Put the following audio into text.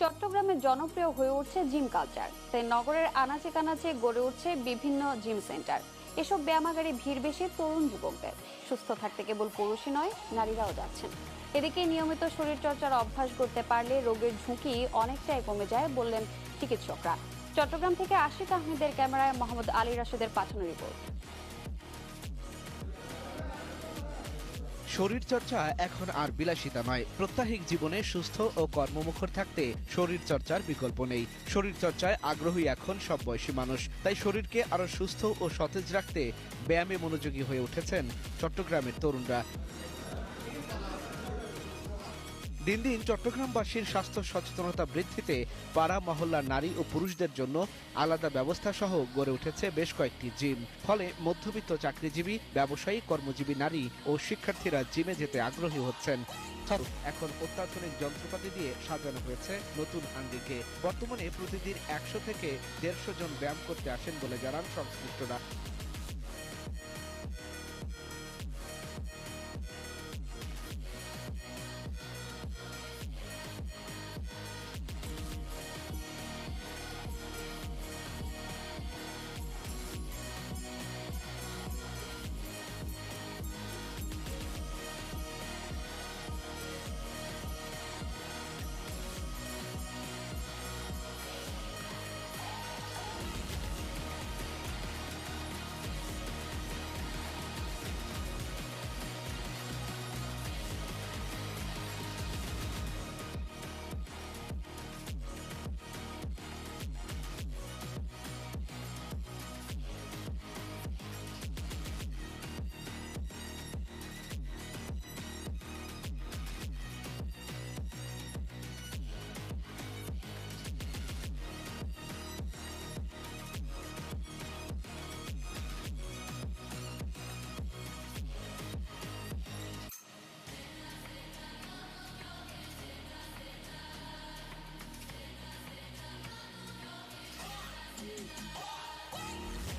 চট্টগ্রামে জনপ্রিয় হয়ে উঠছে জিম কালচার। তাই নগরের আনাচে কানাচে গড়ে উঠছে বিভিন্ন জিম সেন্টার। এসব ব্যায়ামাগারে ভিড় বেশি তরুণ যুবকদের। সুস্থ থাকতে কেবল পুরুষই নয়, নারীরাও যাচ্ছেন। এদিকে নিয়মিত শরীরচর্চার অভ্যাস করতে পারলে রোগের ঝুঁকি অনেকটাই কমে যায় বললেন চিকিৎসকরা। চট্টগ্রাম থেকে আশিক আহমেদের ক্যামেরায় মোহাম্মদ আলী রাশেদের পাঠানো রিপোর্ট। শরীরচর্চা এখন আর বিলাসিতা নয়। প্রত্যাহিক জীবনে সুস্থ ও কর্মমুখর থাকতে শরীরচর্চার বিকল্প নেই। শরীরচর্চায় আগ্রহী এখন সব বয়সী মানুষ। তাই শরীরকে আরও সুস্থ ও সতেজ রাখতে ব্যায়ামে মনোযোগী হয়ে উঠেছেন চট্টগ্রামের তরুণরা। দিন দিন চট্টগ্রামবাসীর স্বাস্থ্য সচেতনতা বৃদ্ধিতে পাড়া মহল্লার নারী ও পুরুষদের জন্য আলাদা ব্যবস্থা সহ গড়ে উঠেছে বেশ কয়েকটি জিম। ফলে মধ্যবিত্ত চাকরিজীবী, ব্যবসায়ী, কর্মজীবী নারী ও শিক্ষার্থীরা জিমে যেতে আগ্রহী হচ্ছেন। এখন অত্যাধুনিক যন্ত্রপাতি দিয়ে সাজানো হয়েছে নতুন আঙ্গিকে বর্তমানে প্রতিদিন একশো থেকে দেড়শো জন ব্যায়াম করতে আসেন বলে জানান সংশ্লিষ্টরা। Wait!